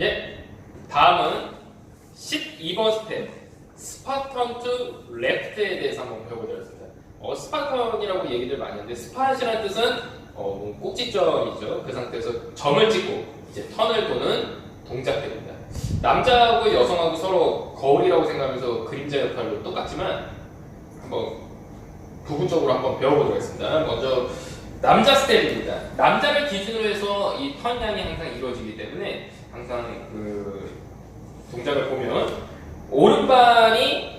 예. 다음은 12번 스텝 스파턴트 레프트에 대해서 한번 배워보도록 하겠습니다. 어, 스파턴이라고 얘기들 많이 하는데 스팟이라는 뜻은 어, 뭐 꼭지점이죠. 그 상태에서 점을 찍고 이제 턴을 도는 동작들입니다. 남자하고 여성하고 서로 거울이라고 생각하면서 그림자 역할로 똑같지만 한번 부분적으로 한번 배워보도록 하겠습니다. 먼저 남자 스텝입니다. 남자를 기준으로 해서 이 턴양이 항상 이루어지기 때문에 항상 그 동작을 보면 오른발이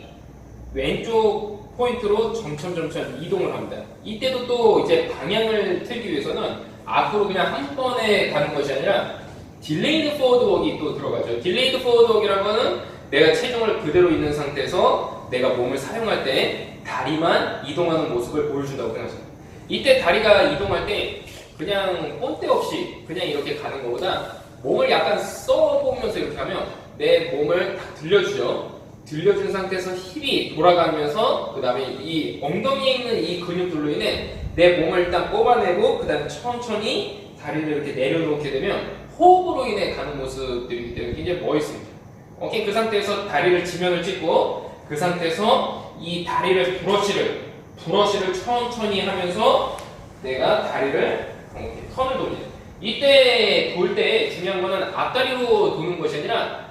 왼쪽 포인트로 점점 점점 이동을 합니다. 이때도 또 이제 방향을 틀기 위해서는 앞으로 그냥 한 번에 가는 것이 아니라 딜레이드 포워드 웍이 또 들어가죠. 딜레이드 포워드 웍이라는 거는 내가 체중을 그대로 있는 상태에서 내가 몸을 사용할 때 다리만 이동하는 모습을 보여준다고 돼요. 이때 다리가 이동할 때 그냥 꼰대 없이 그냥 이렇게 가는 것보다 몸을 약간 써보면서 이렇게 하면 내 몸을 딱 들려주죠. 들려준 상태에서 힙이 돌아가면서 그 다음에 이 엉덩이에 있는 이 근육들로 인해 내 몸을 일단 뽑아내고 그 다음에 천천히 다리를 이렇게 내려놓게 되면 호흡으로 인해 가는 모습들이기 때문에 굉장히 멋있습니다. 오케이 그 상태에서 다리를 지면을 찍고 그 상태에서 이 다리를 브러쉬를 브러쉬를 천천히 하면서 내가 다리를 이렇게 턴을 돕니다. 이때 돌 때 중요한 거는 앞다리로 도는 것이 아니라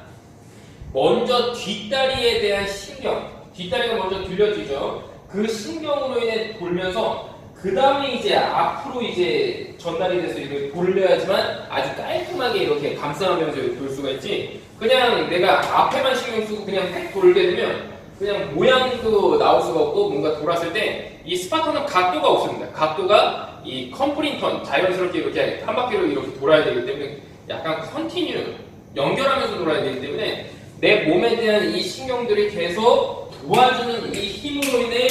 먼저 뒷다리에 대한 신경, 뒷다리가 먼저 들려지죠. 그 신경으로 인해 돌면서 그 다음에 이제 앞으로 이제 전달이 돼서 이렇게 돌려야지만 아주 깔끔하게 이렇게 감싸면서 돌 수가 있지. 그냥 내가 앞에만 신경 쓰고 그냥 팩 돌게 되면 그냥 모양도 나올 수가 없고 뭔가 돌았을 때 이 스파터는 각도가 없습니다. 각도가 이 컴프린턴 자연스럽게 이렇게 한 바퀴로 이렇게 돌아야 되기 때문에 약간 컨티뉴 연결하면서 돌아야 되기 때문에 내 몸에 대한 이 신경들이 계속 도와주는 이 힘으로 인해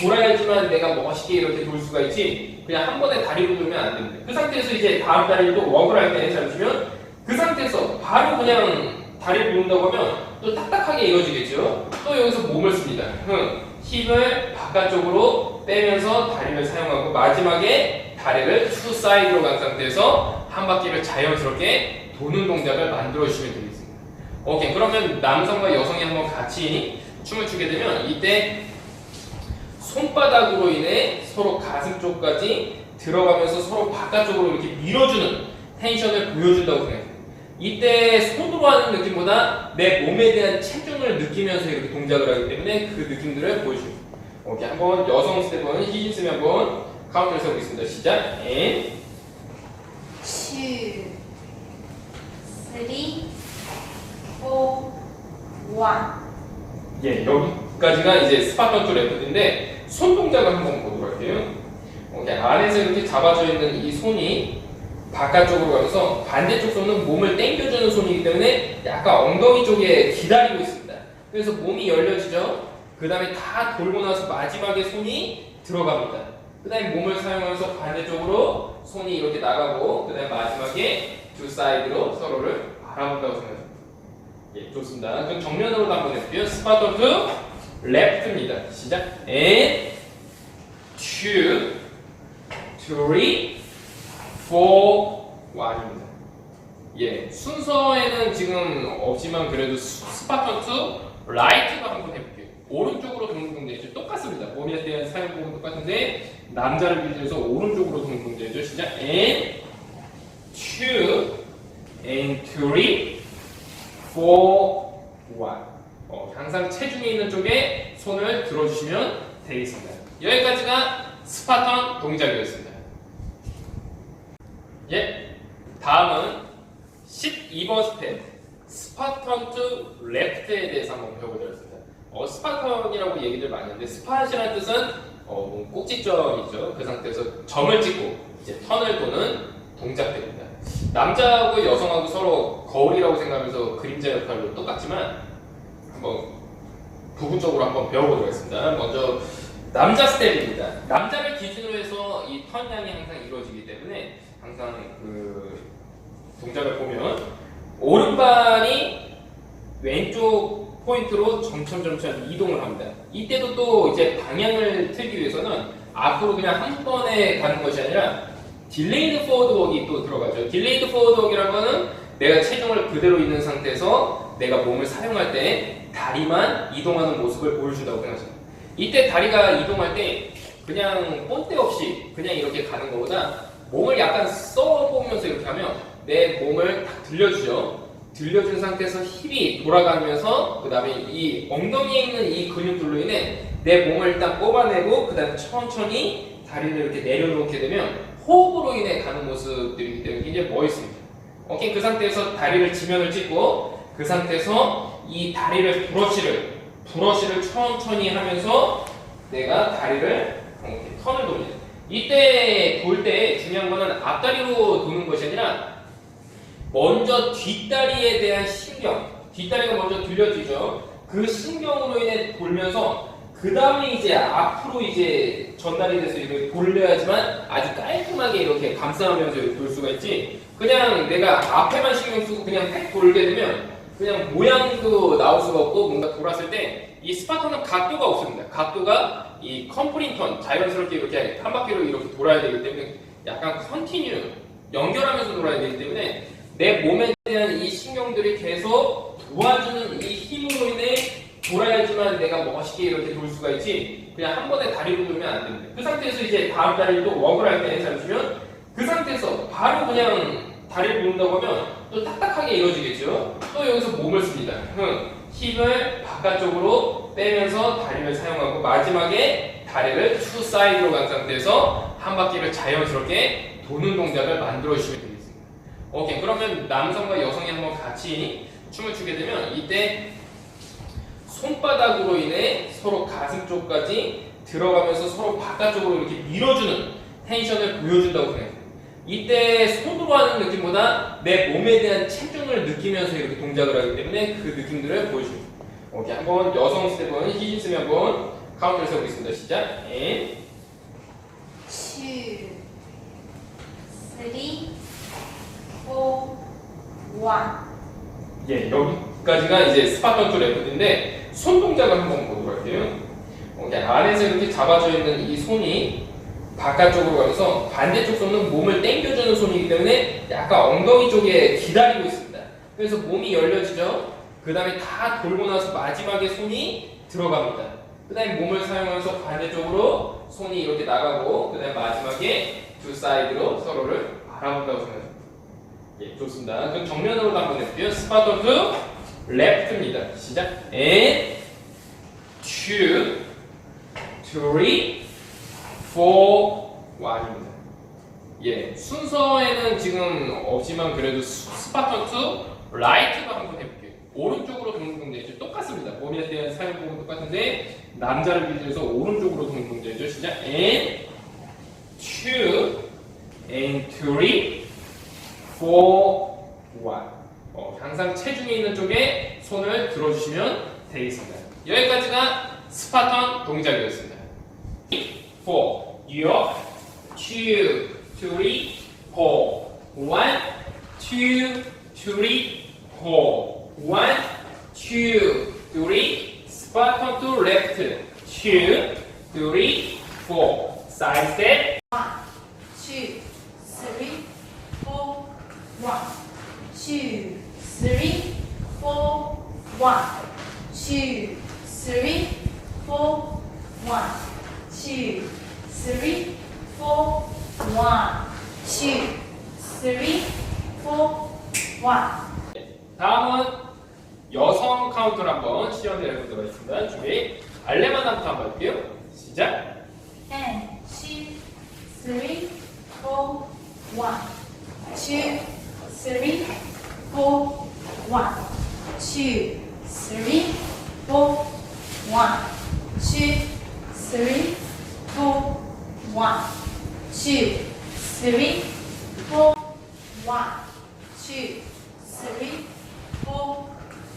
돌아야지만 내가 멋있게 이렇게 돌 수가 있지 그냥 한 번에 다리로 돌면 안 됩니다. 그 상태에서 이제 다음 또 웍을 할때 잠시면 그 상태에서 바로 그냥 다리를 놓는다고 하면 또 딱딱하게 이루어지겠죠. 또 여기서 몸을 씁니다. 흥. 힘을 바깥쪽으로 빼면서 다리를 사용하고 마지막에 다리를 투 사이드로 간 상태에서 한 바퀴를 자연스럽게 도는 동작을 만들어 주시면 되겠습니다. 오케이 그러면 남성과 여성이 한번 같이 춤을 추게 되면 이때 손바닥으로 인해 서로 가슴 쪽까지 들어가면서 서로 바깥쪽으로 이렇게 밀어주는 텐션을 보여준다고 생각해요. 이때 손으로 하는 느낌보다 내 몸에 대한 체중을 느끼면서 이렇게 동작을 하기 때문에 그 느낌들을 보여줍니다. 오케이 한번 여성 스텝은 희진쌤이 한번 카운트를 세우겠습니다. 시작. 앤 two, three, four, one. 예, 여기까지가 이제 스파턴 레프트인데 손 동작을 한번 보도록 할게요. 오케이, 안에서 이렇게 잡아져 있는 이 손이 바깥쪽으로 가면서 반대쪽 손은 몸을 당겨주는 손이기 때문에 약간 엉덩이 쪽에 기다리고 있습니다. 그래서 몸이 열려지죠. 그 다음에 다 돌고 나서 마지막에 손이 들어갑니다. 그 다음에 몸을 사용해서 반대쪽으로 손이 이렇게 나가고 그 다음에 마지막에 두 사이드로 서로를 바라본다고 생각합니다. 예, 좋습니다. 그럼 정면으로도 한번 해볼게요. 스파터트 레프트입니다. 시작. And two, three, one입니다. 예, 순서에는 지금 없지만 그래도 스- 스파터트 라이트도 한번 해볼게요. 오른쪽으로 도는 동작이죠. 똑같습니다. 몸에 대한 사용 부분 똑같은데 남자를 기준해서 오른쪽으로 도는 동작이죠. 시작. And two, and three. 4, 1. 어, 항상 체중이 있는 쪽에 손을 들어주시면 되겠습니다. 여기까지가 스파턴 동작이었습니다. 예, 다음은 12번 스텝 스파턴 투 레프트에 대해서 한번 배워보도록 하겠습니다. 어, 스파턴이라고 얘기들 많이 하는데 스팟이라는 뜻은 어, 뭐 꼭지점이죠. 그 상태에서 점을 찍고 이제 턴을 도는 동작들입니다. 남자하고 여성하고 서로 거울이라고 생각하면서 그림자 역할로 똑같지만 한번 부분적으로 한번 배워보도록 하겠습니다. 먼저 남자 스텝입니다. 남자를 기준으로 해서 이 턴양이 항상 이루어지기 때문에 항상 그 동작을 보면 오른발이 왼쪽 포인트로 점점 점점 이동을 합니다. 이때도 또 이제 방향을 틀기 위해서는 앞으로 그냥 한 번에 가는 것이 아니라 딜레이드 포워드 웍이 또 들어가죠. 딜레이드 포워드 웍이라는 거는 내가 체중을 그대로 있는 상태에서 내가 몸을 사용할 때 다리만 이동하는 모습을 보여준다고 생각합니다. 이때 다리가 이동할 때 그냥 본때 없이 그냥 이렇게 가는 것보다 몸을 약간 써보면서 이렇게 하면 내 몸을 딱 들려주죠. 들려준 상태에서 힙이 돌아가면서 그 다음에 이 엉덩이에 있는 이 근육들로 인해 내 몸을 일단 뽑아내고 그 다음에 천천히 다리를 이렇게 내려놓게 되면 호흡으로 인해 가는 모습들이기 때문에 굉장히 멋있습니다. 오케이 그 상태에서 다리를 지면을 찍고 그 상태에서 이 다리를 브러쉬를 브러쉬를 천천히 하면서 내가 다리를 이렇게 턴을 돕니다. 이때 돌 때 중요한 거는 앞다리로 도는 것이 아니라 먼저 뒷다리에 대한 신경, 뒷다리가 먼저 들려지죠. 그 신경으로 인해 돌면서 그 다음에 이제 앞으로 이제 전달이 돼서 이렇게 돌려야지만 아주 깔끔하게 이렇게 감싸면서 이렇게 돌 수가 있지. 그냥 내가 앞에만 신경 쓰고 그냥 팩 돌게 되면 그냥 모양도 나올 수가 없고 뭔가 돌았을 때 이 스파터는 각도가 없습니다. 각도가 이 컴프린턴 자연스럽게 이렇게 한 바퀴로 이렇게 돌아야 되기 때문에 약간 컨티뉴 연결하면서 돌아야 되기 때문에 내 몸에 대한 이 신경들이 계속 도와주는 이 힘으로 인해 돌아야지만 내가 멋있게 이렇게 돌 수가 있지 그냥 한 번에 다리로 돌면 안 됩니다. 그 상태에서 이제 다음 다리를 또 웍을 할때 잠시면 그 상태에서 바로 그냥 다리를 놓는다고 하면 또 딱딱하게 이루어지겠죠. 또 여기서 몸을 씁니다. 흥. 힘을 바깥쪽으로 빼면서 다리를 사용하고 마지막에 다리를 투 사이드로 간 상태에서 한 바퀴를 자연스럽게 도는 동작을 만들어 주시면 되겠습니다. 오케이 그러면 남성과 여성이 한번 같이 춤을 추게 되면 이때 손바닥으로 인해 서로 가슴 쪽까지 들어가면서 서로 바깥쪽으로 이렇게 밀어주는 텐션을 보여준다고 생각해요. 이때 손으로 하는 느낌보다 내 몸에 대한 체중을 느끼면서 이렇게 동작을 하기 때문에 그 느낌들을 보여줍니다. 오케이 한번 여성 스텝은 희진 쌤이 한번 카운트를 세우겠습니다. 시작. 앤 two, three, four, one. 예, 여기까지가 이제 스파턴 투 레프트인데 손 동작을 한번 보도록 할게요. 오케이, 안에서 이렇게 잡아져 있는 이 손이 바깥쪽으로 가면서 반대쪽 손은 몸을 당겨주는 손이기 때문에 약간 엉덩이 쪽에 기다리고 있습니다. 그래서 몸이 열려지죠. 그 다음에 다 돌고 나서 마지막에 손이 들어갑니다. 그 다음에 몸을 사용하면서 반대쪽으로 손이 이렇게 나가고 그 다음에 마지막에 두 사이드로 서로를 바라본다고 생각합니다. 예, 좋습니다. 그럼 정면으로도 한번 해볼게요. 스파터 투 레프트입니다. 시작. And two, four, one입니다. 예, 순서에는 지금 없지만 그래도 스- 스파터 투 라이트도 한번 해볼게요. 오른쪽으로 동작이죠. 똑같습니다. 몸에 대한 사용 부분 똑같은데 남자를 기준해서 오른쪽으로 동작이죠. 시작. And two, and three, four, one. 어, 항상 체중이 있는 쪽에 손을 들어주시면 되겠습니다. 여기까지가 스파턴 동작이었습니다. four, York, two, three, four, one, two, three, four, one, two, three, Spartan to left, two, three, four, side step, One, two, three, four, one, two, three, four, one, two, three, four, one, two, three, four, one, two, three, four, one. 다음은 여성 카운트를 한번 시연을 해보도록 하겠습니다. 준비. 알레마나부터 한번 할게요. 시작. And two, three, four, one, two, three, four, one, two, three, four, one, two, three, four, one, two, three, four, one, two, three, four,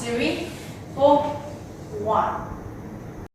three, four, one,